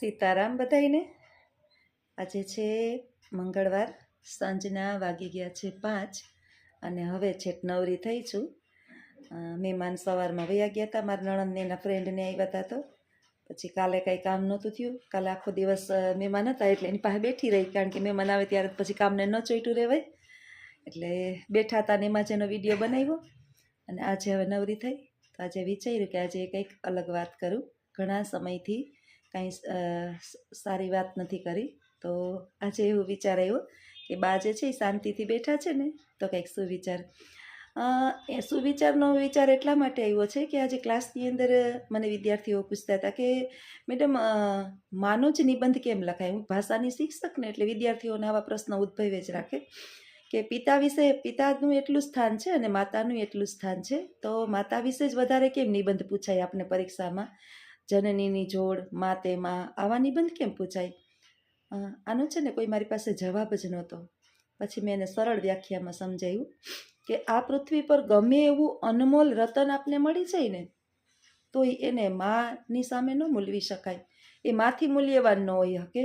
સીતારામ બધાઈને આજે છે મંગળવાર, સાંજના વાગી ગયા છે પાંચ અને હવે છેક નવરી થઈ છું. મહેમાન સવારમાં વયા ગયા હતા મારા નણંદને એના ફ્રેન્ડને આવ્યા હતા તો પછી કાલે કાંઈ કામ નહોતું થયું. કાલે આખો દિવસ મહેમાન હતા એટલે એની પાસે બેઠી રહી, કારણ કે મહેમાન આવે ત્યારે પછી કામને ન ચોઈટું રહેવાય. એટલે બેઠા હતા ને એમાં જ એનો વીડિયો બનાવ્યો અને આજે હવે નવરી થઈ. તો આજે વિચાર્યું કે આજે કંઈક અલગ વાત કરું. ઘણા સમયથી કાંઈ સારી વાત નથી કરી. તો આજે એવો વિચાર આવ્યો કે બા જે છે એ શાંતિથી બેઠા છે ને, તો કંઈક સુવિચાર. એ સુવિચારનો વિચાર એટલા માટે આવ્યો છે કે આજે ક્લાસની અંદર મને વિદ્યાર્થીઓ પૂછતા હતા કે, મેડમ માનો જ નિબંધ કેમ લખાય? હું ભાષાની શિક્ષક ને એટલે વિદ્યાર્થીઓને આવા પ્રશ્ન ઉદ્ભવે જ રાખે. કે પિતા વિશે, પિતાનું એટલું સ્થાન છે અને માતાનું એટલું સ્થાન છે. તો માતા વિશે જ વધારે કેમ નિબંધ પૂછાય આપને પરીક્ષામાં? જનનીની જોડ, મા તેમાં આવા નિબંધ કેમ પૂછાય? આનો છે ને કોઈ મારી પાસે જવાબ જ નહોતો. પછી મેં એને સરળ વ્યાખ્યામાં સમજાયું કે આ પૃથ્વી પર ગમે એવું અનમોલ રતન આપને મળી જાય ને તો એને માની સામે ન મૂલવી શકાય. એ માથી મૂલ્યવાન ન હોય શકે.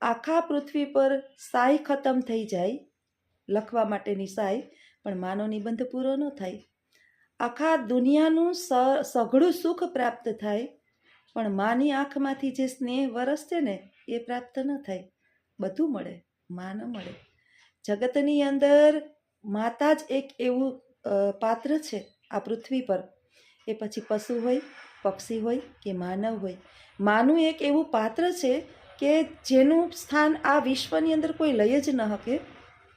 આખા પૃથ્વી પર સાય ખતમ થઈ જાય, લખવા માટેની સાય પણ માનો નિબંધ પૂરો ન થાય. આખા દુનિયાનું સઘળું સુખ પ્રાપ્ત થાય પણ માની આંખમાંથી જે સ્નેહ વરસશે ને, એ પ્રાપ્ત ન થાય. બધું મળે, મા ન મળે. જગતની અંદર માતા જ એક એવું પાત્ર છે આ પૃથ્વી પર. એ પછી પશુ હોય, પક્ષી હોય કે માનવ હોય. માનું એક એવું પાત્ર છે કે જેનું સ્થાન આ વિશ્વની અંદર કોઈ લઈ જ ન શકે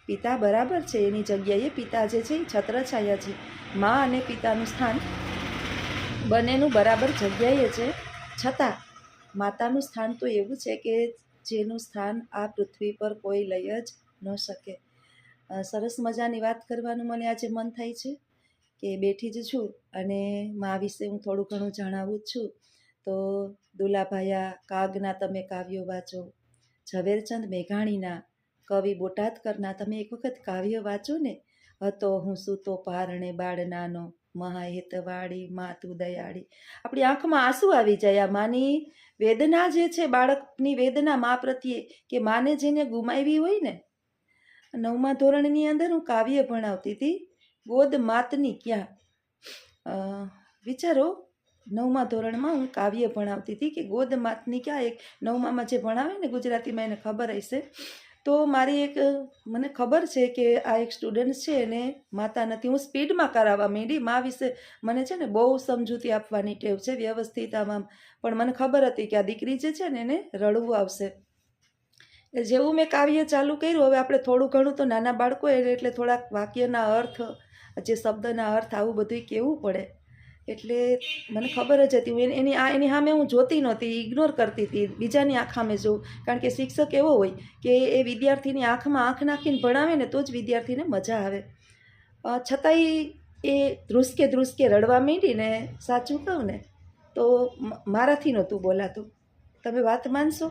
પિતા બરાબર છે, એની જગ્યાએ પિતા જે છે એ છત્રછાયા છે. મા અને પિતાનું સ્થાન બંનેનું બરાબર જગ્યાએ છે. છતાં, માતાનું સ્થાન તો એવું છે કે જેનું સ્થાન આ પૃથ્વી પર કોઈ લઈ જ ન શકે. સરસ મજાની વાત કરવાનું મને આજે મન થાય છે કે બેઠી જ છું અને મા વિશે હું થોડું ઘણું જણાવું છું. તો, દુલાભાયા, કાગના તમે કાવ્યો વાંચો, ઝવેરચંદ મેઘાણીના કવિ બોટાદકરના તમે એક વખત કાવ્ય વાંચો ને હતો હું સૂતો પારણે બાળ નાનો મહાહિતવાળી, માતુ દયાળી. આપણી આંખમાં આંસુ આવી જાય આ માની વેદના જે છે, બાળકની વેદના મા પ્રત્યે કે માને જેને ગુમાવી હોય ને? નવમા ધોરણની અંદર હું કાવ્ય ભણાવતી હતી, ગોદ માતની ક્યાં? વિચારો, નવમા ધોરણમાં હું કાવ્ય ભણાવતી હતી કે ગોદ માતની ક્યાં? એક નવમામાં જે ભણાવે ને ગુજરાતીમાં એને ખબર હશે. તો મારી એક, મને ખબર છે કે આ એક સ્ટુડન્ટ છે એને માતા નથી હું સ્પીડમાં કરાવવા માંડી. મા વિશે મને છે ને બહુ સમજૂતી આપવાની ટેવ છે, વ્યવસ્થિત આમ. પણ મને ખબર હતી કે આ દીકરી જે છે ને એને રડવું આવશે. જેવું મેં કાવ્ય ચાલુ કર્યું, હવે આપણે થોડું ઘણું તો નાના બાળકો એટલે થોડાક વાક્યના અર્થ, જે શબ્દના અર્થ આવું બધું કહેવું પડે. એટલે મને ખબર જ હતી. હું એની- આ, એની સામે હું જોતી નહોતી ઇગ્નોર કરતી હતી. બીજાની આંખ સામે જોઉં. કારણ કે શિક્ષક એવો હોય કે એ વિદ્યાર્થીની આંખમાં આંખ નાખીને ભણાવે ને તો જ વિદ્યાર્થીને મજા આવે. છતાંય એ ધ્રુસકે ધ્રુસકે રડવા માંડીને, સાચું કહું ને, તો મારાથી નહોતું બોલાતું. તમે વાત માનશો?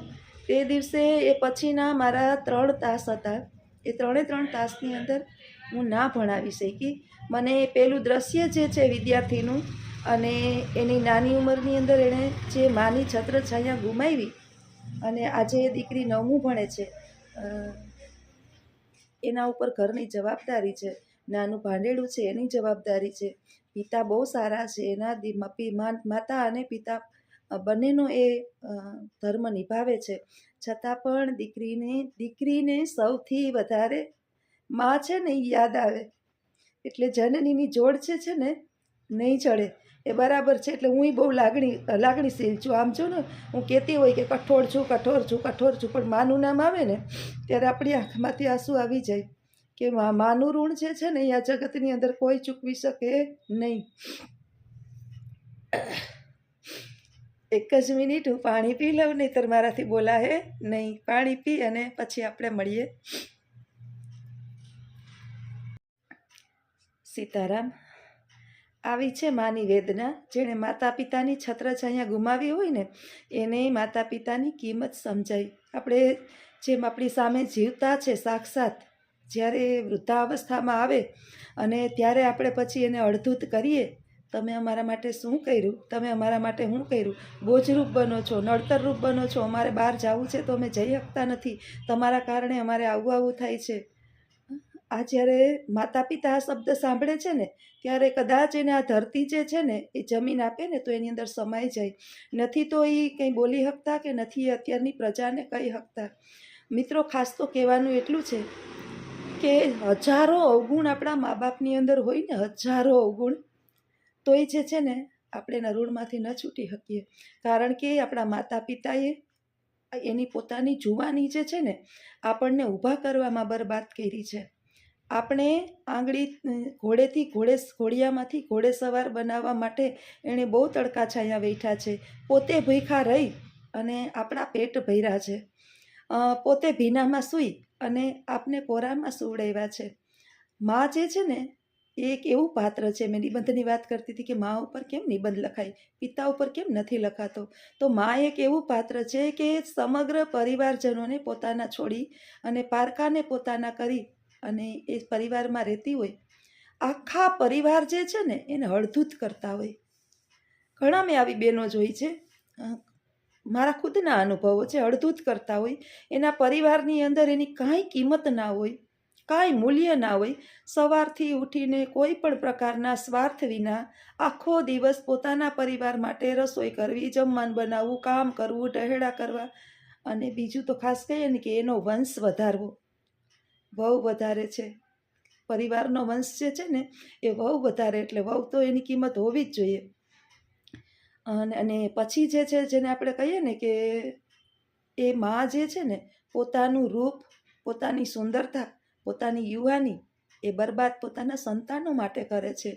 તે દિવસે એ પછીના મારા ત્રણ તાસ હતા. એ ત્રણે ત્રણ તાસની અંદર હું ના ભણાવી શકી. મને પેલું દ્રશ્ય જે છે વિદ્યાર્થીનું અને એની નાની ઉંમરની અંદર એણે જે માની છત્રછાયા ગુમાવી અને આજે એ દીકરી નવમું ભણે છે એના ઉપર ઘરની જવાબદારી છે. નાનું ભાંડેડું છે, એની જવાબદારી છે. પિતા બહુ સારા છે, એના માતા અને પિતા બંનેનો એ ધર્મ નિભાવે છે. છતાં પણ દીકરીને દીકરીને સૌથી વધારે માં છે ને યાદ આવે. એટલે જનનીની જોડ છે છે ને, નહીં ચડે. એ બરાબર છે, એટલે હું બહુ લાગણી, લાગણીશીલ છું. આમ છું ને, હું કહેતી હોય કે કઠોળ છું, કઠોર છું કઠોર છું, પણ માનું નામ આવે ને, ત્યારે આપણી આંખમાંથી આંસુ આવી જાય કે માનું ઋણ જે છે ને, એ આ જગતની અંદર કોઈ ચૂકવી શકે નહીં. એક જ મિનિટ, હું પાણી પી લઉં, નહીંતર મારાથી બોલાય નહીં. પાણી પી અને પછી આપણે મળીએ. સીતારામ. આવી છે માની વેદના. જેણે માતા પિતાની છત્રછાયા ગુમાવી હોય ને, એને માતા પિતાની કિંમત સમજાય આપણે જેમ આપણી સામે જીવતા છે સાક્ષાત, જ્યારે વૃદ્ધાવસ્થામાં આવે અને ત્યારે આપણે પછી એને અડધૂત કરીએ, તમે અમારા માટે શું કર્યું? તમે અમારા માટે શું કર્યું? બોજરૂપ બનો છો, નડતરરૂપ બનો છો. અમારે બહાર જવું છે તો અમે જઈ શકતા નથી. તમારા કારણે અમારે આવું આવું થાય છે. આ જ્યારે માતા પિતા આ શબ્દ સાંભળે છે ને, ત્યારે કદાચ એને આ ધરતી જે છે ને, એ જમીન આપે ને, તો એની અંદર સમાઈ જાય. નથી તો એ કંઈ બોલી શકતા કે નથી અત્યારની પ્રજાને કહી શકતા મિત્રો, ખાસ તો કહેવાનું એટલું છે કે હજારો અવગુણ આપણા મા બાપની અંદર હોય ને, હજારો અવગુણ તો એ જે છે ને, આપણે એના ન છૂટી શકીએ. કારણ કે આપણા માતા પિતાએ એની પોતાની જુવાની જે છે ને, આપણને ઊભા કરવામાં બરબાદ કરી છે. આપણે આંગળી ઘોડેથી ઘોડે ઘોડિયામાંથી ઘોડે સવાર બનાવવા માટે એણે બહુ તડકા છાયા બેઠા છે. પોતે ભૂખા રહી અને આપણા પેટ ભર્યા છે. પોતે ભીનામાં સૂઈ અને આપને કોરામાં સુવડાવ્યા છે. મા જે છે ને એક એવું પાત્ર છે, મેં નિબંધની વાત કરતી હતી કે મા ઉપર કેમ નિબંધ લખાય? પિતા ઉપર કેમ નથી લખાતો? તો મા એક એવું પાત્ર છે કે સમગ્ર પરિવારજનોને પોતાના છોડી અને પારકાને પોતાના કરી અને એ પરિવારમાં રહેતી હોય, આખા પરિવાર જે છે ને એને હળધૂત કરતા હોય. ઘણા મેં આવી બહેનો જોઈ છે મારા ખુદના અનુભવો છે, હળધૂત કરતા હોય. એના પરિવારની અંદર એની કાંઈ કિંમત ના હોય, કાંઈ મૂલ્ય ના હોય. સવારથી ઉઠીને કોઈ પણ પ્રકારના સ્વાર્થ વિના આખો દિવસ પોતાના પરિવાર માટે રસોઈ કરવી, જમવાનું બનાવવું, કામ કરવું ટહેડા કરવા અને બીજું તો ખાસ કહીએ ને કે એનો વંશ વધારવો. બહુ વધારે છે. પરિવારનો વંશ જે છે ને, એ વહુ વધારે એટલે વહુ તો એની કિંમત હોવી જ જોઈએ. અને અને પછી જે છે, જેને આપણે કહીએ ને કે એ મા જે છે ને, પોતાનું રૂપ, પોતાની સુંદરતા, પોતાની યુવાની, એ બરબાદ પોતાના સંતાનો માટે કરે છે.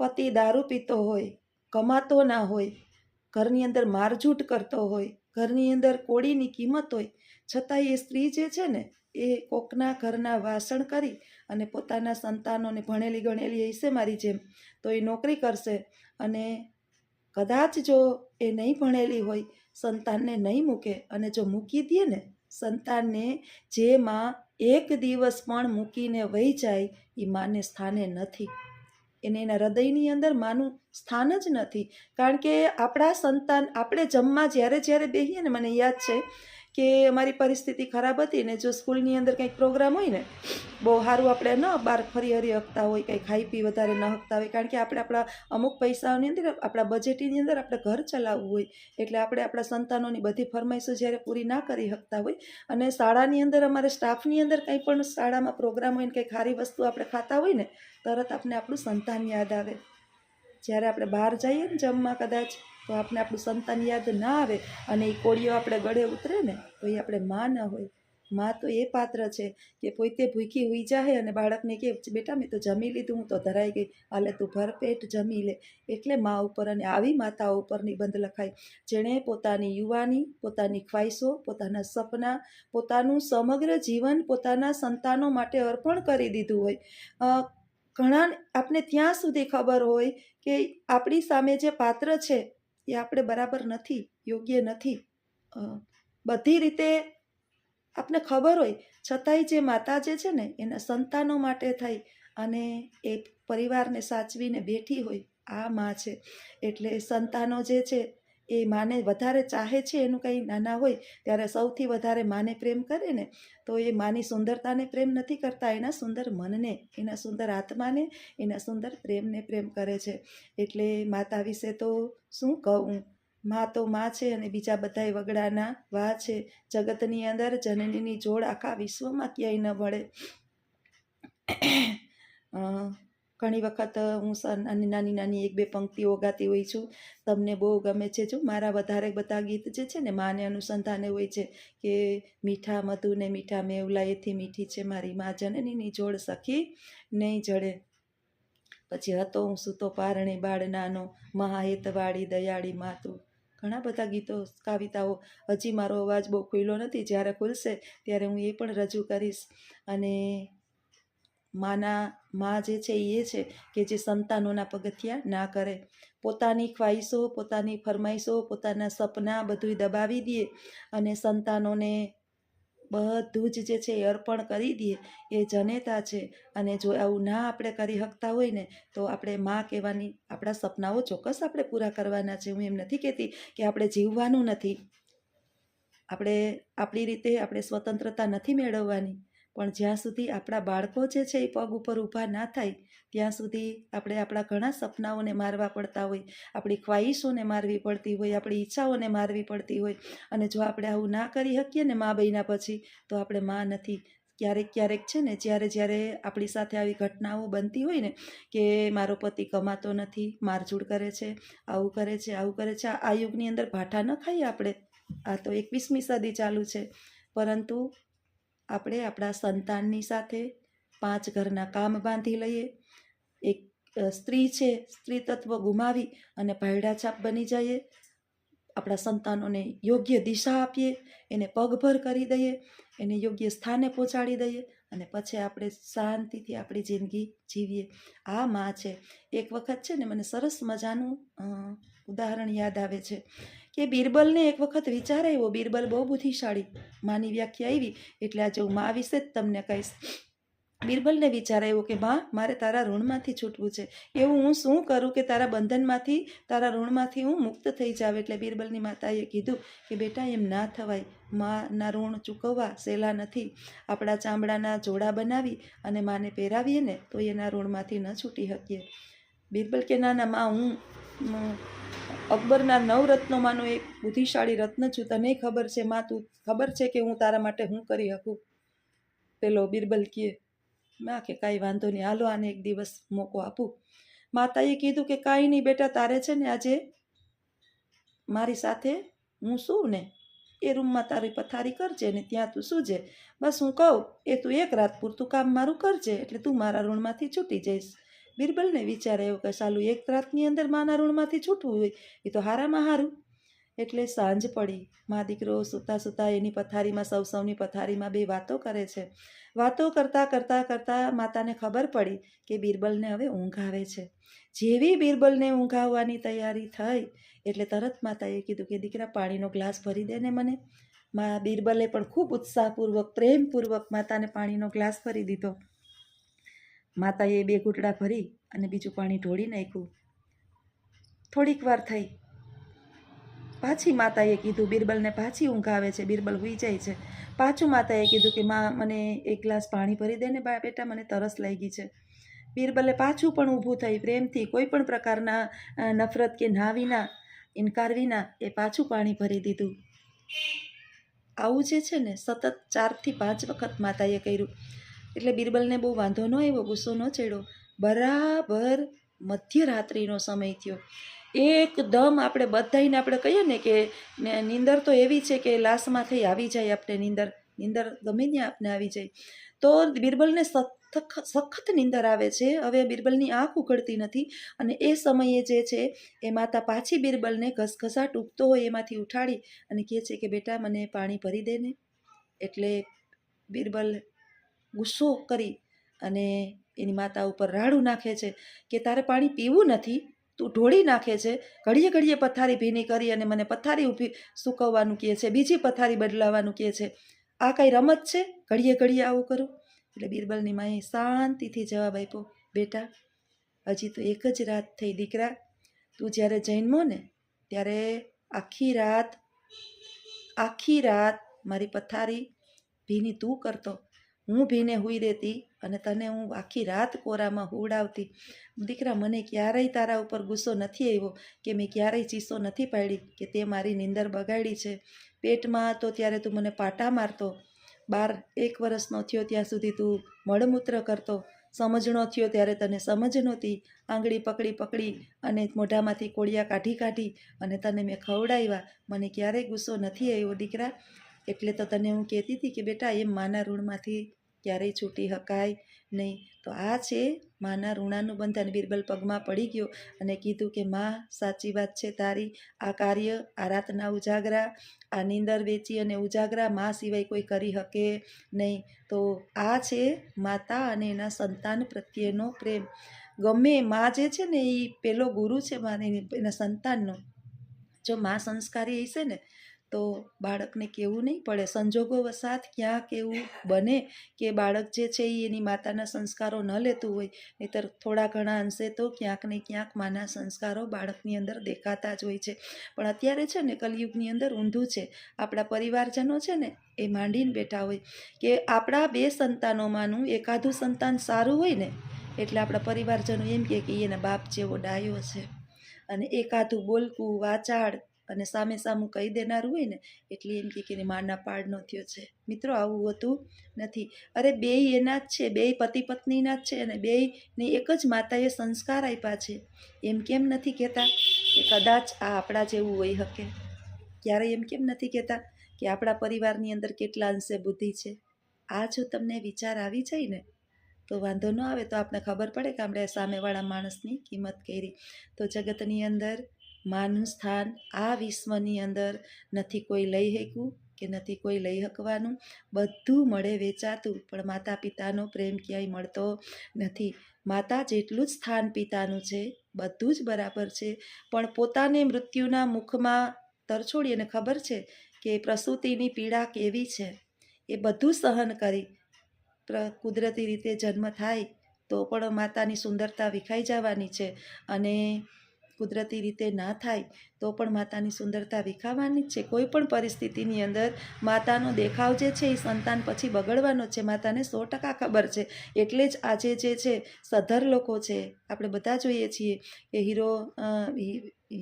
પતિ દારૂ પીતો હોય, કમાતો ના હોય, ઘરની અંદર મારઝૂટ કરતો હોય, ઘરની અંદર કોળીની કિંમત હોય છતાં એ સ્ત્રી જે છે ને એ કોકના ઘરના વાસણ કરી અને પોતાના સંતાનોને ભણેલી ગણેલી હશે મારી જેમ. તો એ નોકરી કરશે અને કદાચ જો એ નહીં ભણેલી હોય, સંતાનને નહીં મૂકે અને જો મૂકી દે ને, સંતાનને જેમાં એક દિવસ પણ મૂકીને વહી જાય એ માને સ્થાને નથી. એને એના હૃદયની અંદર માનું સ્થાન જ નથી. કારણ કે આપણા સંતાન આપણે જમવા જ્યારે જ્યારે બેસીએ ને, મને યાદ છે કે અમારી પરિસ્થિતિ ખરાબ હતી ને જો સ્કૂલની અંદર કંઈક પ્રોગ્રામ હોય ને, બહુ સારું આપણે ન બહાર ફરી હરી હકતા હોય, કંઈ ખાઈ પી વધારે ન હકતા હોય, કારણ કે આપણે આપણા અમુક પૈસાઓની અંદર, આપણા બજેટની અંદર આપણે ઘર ચલાવવું હોય, એટલે આપણે આપણા સંતાનોની બધી ફરમાઈશો જ્યારે પૂરી ના કરી શકતા હોય, અને શાળાની અંદર અમારે સ્ટાફની અંદર કંઈ પણ શાળામાં પ્રોગ્રામ હોય ને કંઈ ખારી વસ્તુ આપણે ખાતા હોય ને, તરત આપણે આપણું સંતાન યાદ આવે. જ્યારે આપણે બહાર જઈએ ને જમવા કદાચ તો આપણે આપણું સંતાન યાદ ના આવે અને એ કોળીઓ આપણે ગળે ઉતરે ને, તો એ આપણે માં ન હોય. માં તો એ પાત્ર છે કે પોતે ભૂખી હોઈ જાય અને બાળકને કે બેટા મેં તો જમી લીધું, હું તો ધરાઈ ગઈ. હાલે તું ભરપેટ જમી લે. એટલે મા ઉપર અને આવી માતાઓ ઉપર નિબંધ લખાય. જેણે પોતાની યુવાની, પોતાની ખ્વાહિશો, પોતાના સપના, પોતાનું સમગ્ર જીવન પોતાના સંતાનો માટે અર્પણ કરી દીધું હોય. ઘણા આપને ત્યાં સુધી ખબર હોય કે આપણી સામે જે પાત્ર છે એ આપણે બરાબર નથી, યોગ્ય નથી. બધી રીતે આપને ખબર હોય, છતાંય જે માતા જે છે ને, એના સંતાનો માટે થઈ અને એ પરિવારને સાચવીને બેઠી હોય, આ માં છે. એટલે સંતાનો જે છે એ માને વધારે ચાહે છે એનું કંઈ નાના હોય, ત્યારે સૌથી વધારે માને પ્રેમ કરે ને, તો એ માની સુંદરતાને પ્રેમ નથી કરતા. એના સુંદર મનને, એના સુંદર આત્માને, એના સુંદર પ્રેમને પ્રેમ કરે છે. એટલે માતા વિશે તો શું કહું? મા તો માં છે અને બીજા બધાય વગડાના વા છે. જગતની અંદર જનનીની જોડ આખા વિશ્વમાં ક્યાંય ન મળે ઘણી વખત હું નાની નાની નાની એક બે પંક્તિઓ ગાતી હોઈ છું. તમને બહુ ગમે છે જો? મારા વધારે બધા ગીત જે છે ને, માને અનુસંધાને હોય છે કે મીઠા મધુ ને મીઠા મેવલા, એથી મીઠી છે મારી મા જનનીની જોડ સખી નહીં જડે. પછી હતો હું સૂતો પારણે બાળ નાનો મહાહિતવાળી દયાળી માતું. ઘણા બધા ગીતો, કવિતાઓ. હજી મારો અવાજ બહુ ખુલ્લો નથી. જ્યારે ખુલશે ત્યારે હું એ પણ રજૂ કરીશ. અને માના, મા જે છે એ છે કે જે સંતાનોના પગથિયા ના કરે. પોતાની ખ્વાહિશો, પોતાની ફરમાઈશો, પોતાના સપના બધુંય દબાવી દઈએ અને સંતાનોને બધું જ જે છે એ અર્પણ કરી દઈએ એ જનેતા છે. અને જો આવું ના આપણે કરી શકતા હોય ને, તો આપણે માં કહેવાની આપણા સપનાઓ ચોક્કસ આપણે પૂરા કરવાના છે. હું એમ નથી કહેતી કે આપણે જીવવાનું નથી. આપણે આપણી રીતે આપણે સ્વતંત્રતા નથી મેળવવાની. પણ જ્યાં સુધી આપણા બાળકો જે છે એ પગ ઉપર ઊભા ના થાય, ત્યાં સુધી આપણે આપણા ઘણા સપનાઓને મારવા પડતા હોય, આપણી ખ્વાહિશોને મારવી પડતી હોય, આપણી ઈચ્છાઓને મારવી પડતી હોય. અને જો આપણે આવું ના કરી શકીએ ને મા બન્યા પછી, તો આપણે મા નથી. ક્યારેક ક્યારેક છે ને જ્યારે જ્યારે આપણી સાથે આવી ઘટનાઓ બનતી હોય ને, કે મારો પતિ કમાતો નથી, મારઝૂડ કરે છે, આવું કરે છે, આવું કરે છે, આ યુગની અંદર ભાઠા ન ખાઈએ આપણે. આ તો એકવીસમી સદી ચાલુ છે. પરંતુ આપણે આપણા સંતાનની સાથે પાંચ ઘરના કામ બાંધી લઈએ. એક સ્ત્રી છે સ્ત્રી તત્વ ગુમાવી અને છાપ બની જઈએ. આપણા સંતાનોને યોગ્ય દિશા આપીએ, એને પગભર કરી દઈએ, એને યોગ્ય સ્થાને પહોંચાડી દઈએ અને પછી આપણે શાંતિથી આપણી જિંદગી જીવીએ. આ માં છે. એક વખત છે ને મને સરસ મજાનું ઉદાહરણ યાદ આવે છે. કે બિરબલને એક વખત વિચાર આવ્યો, બિરબલ બહુ બુદ્ધિશાળી, માની વ્યાખ્યા આવી, એટલે આજે હું મા વિશે જ તમને કહીશ. બિરબલને વિચાર આવ્યો કે માં મારે તારા ઋણમાંથી છૂટવું છે. એવું હું શું કરું કે તારા બંધનમાંથી, તારા ઋણમાંથી હું મુક્ત થઈ જાઉં? એટલે બિરબલની માતાએ કીધું કે, બેટા, એમ ના થવાય. માના ઋણ ચૂકવવા સહેલા નથી. આપણા ચામડાના જોડા બનાવી અને માને પહેરાવીએ ને, તો એના ઋણમાંથી ન છૂટી શકીએ. બિરબલ કે ના ના હું, અકબરના નવ રત્નોમાંનું એક બુદ્ધિશાળી રત્ન છું, તને ખબર છે, માં તું ખબર છે કે હું તારા માટે હું કરી શકું? પેલો બિરબલ કહે માં કે કાંઈ વાંધો નહીં, હાલો આને એક દિવસ મોકો આપું. માતાએ કીધું કે, કાંઈ નહીં બેટા, તારે છે ને આજે મારી સાથે હું શું ને? એ રૂમમાં તારી પથારી કરજે ને ત્યાં તું સૂજે. બસ હું કહું, એ તું એક રાત પૂરતું કામ મારું કરજે, એટલે તું મારા ઋણમાંથી છૂટી જઈશ. બિરબલને વિચાર આવ્યો કે સાલું એક રાતની અંદર માના ઋણમાંથી છૂટવું હોય, એ તો હારામાં હારું. એટલે સાંજ પડી. મા દીકરો સૂતા સૂતા એની પથારીમાં, સૌ સૌની પથારીમાં બે વાતો કરે છે. વાતો કરતાં કરતાં કરતાં માતાને ખબર પડી કે બિરબલને હવે ઊંઘ આવે છે. જેવી બિરબલને ઊંઘ આવવાની તૈયારી થઈ, એટલે તરત માતાએ કીધું કે દીકરા, પાણીનો ગ્લાસ ભરી દે ને મને. મા બિરબલે પણ ખૂબ ઉત્સાહપૂર્વક, પ્રેમપૂર્વક માતાને પાણીનો ગ્લાસ ભરી દીધો. માતાએ બે ઘૂંટડા ભરી અને બીજું પાણી ઢોળી નાખ્યું. થોડીક વાર થઈ. પાછી માતાએ કીધું, બિરબલને પાછી ઊંઘ આવે છે, બિરબલ હુઈ જાય છે. પાછું માતાએ કીધું કે, માં, મને એક ગ્લાસ પાણી ભરી દે ને બેટા, મને તરસ લાગી છે. બિરબલે પાછું પણ ઊભું થઈ, પ્રેમથી કોઈ પણ પ્રકારના નફરત કે ના વિના, ઇનકાર વિના એ પાછું પાણી ભરી દીધું. આવું જે છે ને, સતત ચારથી પાંચ વખત માતાએ કર્યું. એટલે બિરબલને બહુ વાંધો ન આવ્યો, ગુસ્સો ન ચડ્યો. બરાબર મધ્યરાત્રિનો સમય થયો. એકદમ આપણે બધાને આપણે કહીએ ને કે નીંદર તો એવી છે કે લાશમાંથી આવી જાય આપણે નીંદર. નીંદર ગમે ત્યાં આપને આવી જાય. તો બિરબલને સખત નીંદર આવે છે. હવે બિરબલની આંખ ઉઘડતી નથી અને એ સમયે જે છે એ માતા પાછી બિરબલને ઘસઘસાટ ઉગતો હોય એમાંથી ઉઠાડી અને કહે છે કે, બેટા, મને પાણી ભરી દે ને. એટલે બિરબલ ગુસ્સો કરી અને એની માતા ઉપર રાડું નાખે છે કે તારે પાણી પીવું નથી, તું ઢોળી નાખે છે, ઘડીએ ઘડીએ પથારી ભીની કરી અને મને પથારી ઊભી સૂકવવાનું કહે છે, બીજી પથારી બદલાવાનું કહે છે. આ કાંઈ રમત છે? ઘડીએ ઘડીએ આવું કરું. એટલે બિરબલની માએ શાંતિથી જવાબ આપ્યો, બેટા, હજી તો એક જ રાત થઈ દીકરા, તું જ્યારે જન્મો ને ત્યારે આખી રાત આખી રાત મારી પથારી ભીની તું કરતો હું ભીને હુઈ રહેતી અને તને હું આખી રાત કોરામાં હુવડાવતી. દીકરા, મને ક્યારેય તારા ઉપર ગુસ્સો નથી આવ્યો કે મેં ક્યારેય ચીસો નથી પાડી કે તે મારી નીંદર બગાડી છે. પેટમાં હતો ત્યારે તું મને પાટા મારતો. બાર, એક વર્ષનો થયો ત્યાં સુધી તું મળમૂત્ર કરતો. સમજણો થયો ત્યારે તને સમજ નહોતી. આંગળી પકડી પકડી અને મોઢામાંથી કોળિયા કાઢી કાઢી અને તને મેં ખવડાવ્યા. મને ક્યારેય ગુસ્સો નથી આવ્યો દીકરા. એટલે તો તને હું કહેતી હતી કે બેટા, એમ માના ઋણમાંથી ક્યારેય છૂટી શકાય નહીં. તો આ છે માના ઋણાનું બંધન. બિરબલ પગમાં પડી ગયો અને કીધું કે, માં, સાચી વાત છે તારી. આ કાર્ય, આ રાતના ઉજાગરા, આ નીંદર વેચી અને ઉજાગરા માં સિવાય કોઈ કરી શકે નહીં. તો આ છે માતા અને એના સંતાન પ્રત્યેનો પ્રેમ. ગમે માં જે છે ને એ પેલો ગુરુ છે માને એના સંતાનનો. જો માં સંસ્કારી હશે ને તો બાળકને કહેવું નહીં પડે? સંજોગો વસાત ક્યાંક એવું બને કે બાળક જે છે એ એની માતાના સંસ્કારો ન લેતું હોય, નહીતર થોડા ઘણા અંશે તો ક્યાંક ને ક્યાંક માના સંસ્કારો બાળકની અંદર દેખાતા જ હોય છે. પણ અત્યારે છે ને કલયુગની અંદર ઊંધું છે. આપણા પરિવારજનો છે ને એ માંડીને બેઠા હોય કે આપણા બે સંતાનોમાંનું એકાદું સંતાન સારું હોય ને, એટલે આપણા પરિવારજનો એમ કહે કે એના બાપ જેવો ડાયો છે. અને એકાદું બોલકું, વાચાળ અને સામે સામું કહી દેનારું હોય ને, એટલે એમ કે એની માના પાડનો થયો છે. મિત્રો, આવું હોતું નથી. અરે, બેય એના જ છે, બેય પતિ પત્નીના જ છે અને બેયને એક જ માતાએ સંસ્કાર આપ્યા છે. એમ કેમ નથી કહેતા કે કદાચ આ આપણા જેવું હોઈ શકે? ક્યારેય એમ કેમ નથી કહેતા કે આપણા પરિવારની અંદર કેટલા અંશે બુદ્ધિ છે? આ જો તમને વિચાર આવી જાય ને, તો વાંધો ન આવે. તો આપણે ખબર પડે કે આપણે સામેવાળા માણસની કિંમત કરી. તો જગતની અંદર માનું સ્થાન આ વિશ્વની અંદર નથી કોઈ લઈ શકવું કે નથી કોઈ લઈ શકવાનું બધું મળે વેચાતું, પણ માતા પિતાનો પ્રેમ ક્યાંય મળતો નથી. માતા જેટલું જ સ્થાન પિતાનું છે, બધું જ બરાબર છે, પણ પોતાને મૃત્યુના મુખમાં તરછોડી અને ખબર છે કે પ્રસૂતિની પીડા કેવી છે? એ બધું સહન કરી કુદરતી રીતે જન્મ થાય તો પણ માતાની સુંદરતા વિખાઈ જવાની છે અને કુદરતી રીતે ના થાય, તો પણ માતાની સુંદરતા વિખાવાની છે. કોઈ પણ પરિસ્થિતિની અંદર માતાનો દેખાવ જે છે એ સંતાન પછી બગડવાનો છે. માતાને સો ટકા ખબર છે. એટલે જ આજે જે છે સધર લોકો છે, આપણે બધા જોઈએ છીએ કે હીરો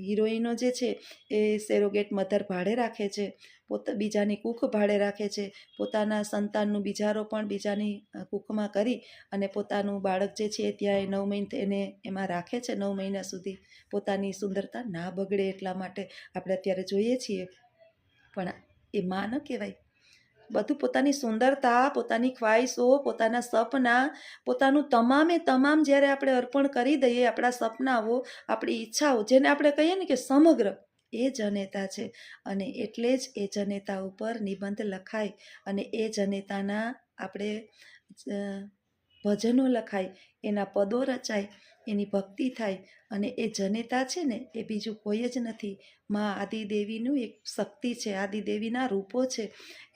હિરોઈનો જે છે એ સેરોગેટ મધર ભાડે રાખે છે. પોતા, બીજાની કૂખ ભાડે રાખે છે. પોતાના સંતાનનું બિજારો પણ બીજાની કૂખમાં કરી અને પોતાનું બાળક જે છે ત્યાં એ નવ મહિને એને એમાં રાખે છે નવ મહિના સુધી. પોતાની સુંદરતા ના બગડે એટલા માટે આપણે અત્યારે જોઈએ છીએ. પણ એ માં ન કહેવાય. બધું પોતાની સુંદરતા, પોતાની ખ્વાહિશો, પોતાના સપના, પોતાનું તમામે તમામ જ્યારે આપણે અર્પણ કરી દઈએ આપણા સપનાઓ, આપણી ઈચ્છાઓ, જેને આપણે કહીએ ને કે સમગ્ર એ જનેતા છે અને એટલે જ એ જનેતા ઉપર નિબંધ લખાય અને એ જનેતાના આપણે ભજનો લખાય, એના પદો રચાય, એની ભક્તિ થાય અને એ જનેતા છે ને એ બીજું કોઈ જ નથી. માં આદિદેવીનું એક શક્તિ છે, આદિદેવીના રૂપો છે.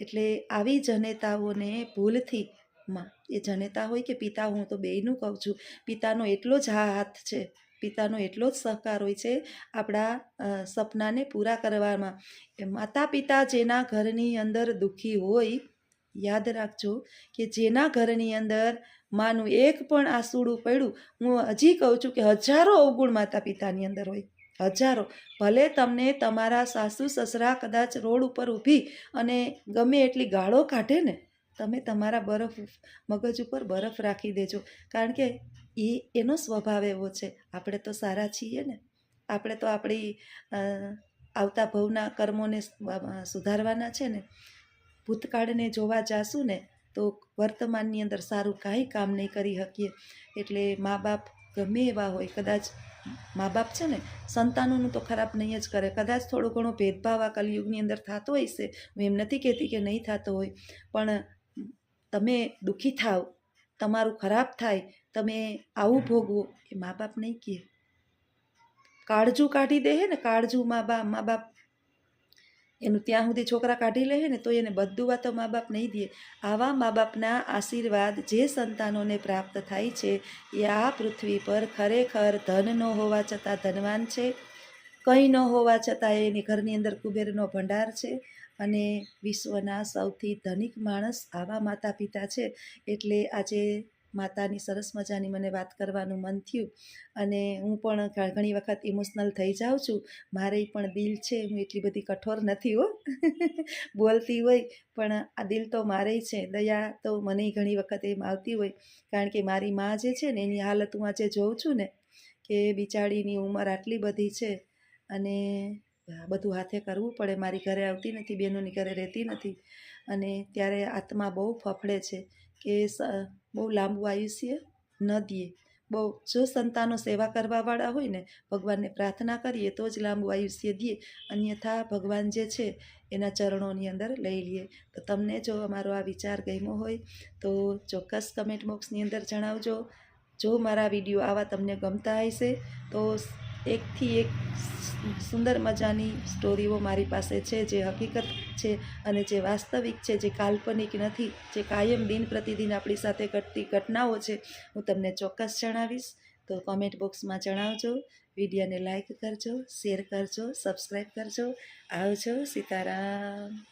એટલે આવી જનેતાઓને ભૂલથી માં, એ જનેતા હોય કે પિતા, હું તો બેયનું કહું છું, પિતાનો એટલો જ હાથ છે. પિતાનો એટલો જ સહકાર હોય છે આપણા સપનાને પૂરા કરવામાં. માતા પિતા જેના ઘરની અંદર દુઃખી હોય, યાદ રાખજો કે જેના ઘરની અંદર માનું એક પણ આસુડું પડ્યું, હું હજી કહું છું કે હજારો અવગુણ માતા પિતાની અંદર હોય. હજારો. ભલે તમને તમારા સાસુ, સસરા કદાચ રોડ ઉપર ઊભી અને ગમે એટલી ગાળો કાઢે ને, તમે તમારા બરફ, મગજ ઉપર બરફ રાખી દેજો. કારણ કે એ એનો સ્વભાવ એવો છે. આપણે તો સારા છીએ ને. આપણે તો આપણી આવતા ભવના કર્મોને સુધારવાના છે ને. ભૂતકાળને જોવા જાશું ને, તો વર્તમાનની અંદર સારું કાંઈ કામ નહીં કરી શકીએ. એટલે મા બાપ ગમે એવા હોય, કદાચ મા બાપ છે ને, સંતાનોનું તો ખરાબ નહીં જ કરે. કદાચ થોડો ઘણો ભેદભાવ આ કલયુગની અંદર થતો હોય છે હું એમ નથી કહેતી કે નહીં થતો હોય. પણ તમે દુઃખી થાવ, તમારું ખરાબ થાય તમે આવું ભોગવો એ મા બાપ નહીં કહે. કાળજું કાઢી દે ને કાળજું મા બાપ મા બાપ. એનું ત્યાં સુધી છોકરા કાઢી લે ને તો એને બધું વાતો મા બાપ નહીં દે. આવા મા બાપના આશીર્વાદ જે સંતાનોને પ્રાપ્ત થાય છે એ આ પૃથ્વી પર ખરેખર ધન ન હોવા છતાં ધનવાન છે. કંઈ ન હોવા છતાં એની ઘરની અંદર કુબેરનો ભંડાર છે અને વિશ્વના સૌથી ધનિક માણસ આવા માતા પિતા છે. એટલે આજે માતાની સરસ મજાની મને વાત કરવાનું મન થયું. અને હું પણ ઘણી વખત ઇમોશનલ થઈ જાઉં છું. મારે પણ દિલ છે, હું એટલી બધી કઠોર નથી હો. બોલતી હોય, પણ આ દિલ તો મારે છે. દયા તો મને ઘણી વખત એમ આવતી હોય. કારણ કે મારી માં જે છે ને, એની હાલત હું આજે જોઉં છું ને, કે બિચારીની ઉંમર આટલી બધી છે અને બધું હાથે કરવું પડે. મારી ઘરે આવતી નથી બહેનોની ઘરે રહેતી નથી. અને ત્યારે આત્મા બહુ ફફડે છે કે બહુ લાંબુ આયુષ્ય ન દે બહુ જો સંતાનો સેવા કરવાવાળા હોય ને, ભગવાનને પ્રાર્થના કરીએ તો જ લાંબુ આયુષ્ય દે અન્યથા ભગવાન જે છે, એના ચરણોની અંદર લઈ લઈએ તો તમને જો અમારો આ વિચાર ગમ્યો હોય, તો ચોક્કસ કમેન્ટ બોક્સની અંદર જણાવજો. જો મારા વીડિયો આવા તમને ગમતા હશે, તો એકથી એક સુંદર મજાની સ્ટોરીઓ મારી પાસે છે, જે હકીકત છે અને જે વાસ્તવિક છે, જે કાલ્પનિક નથી, જે કાયમ દિન પ્રતિદિન આપણી સાથે ઘટતી ઘટનાઓ છે. હું તમને ચોક્કસ જણાવીશ. તો કોમેન્ટ બોક્સમાં જણાવજો. વિડીયોને લાઇક કરજો શેર કરજો સબસ્ક્રાઈબ કરજો. આવજો સીતારામ.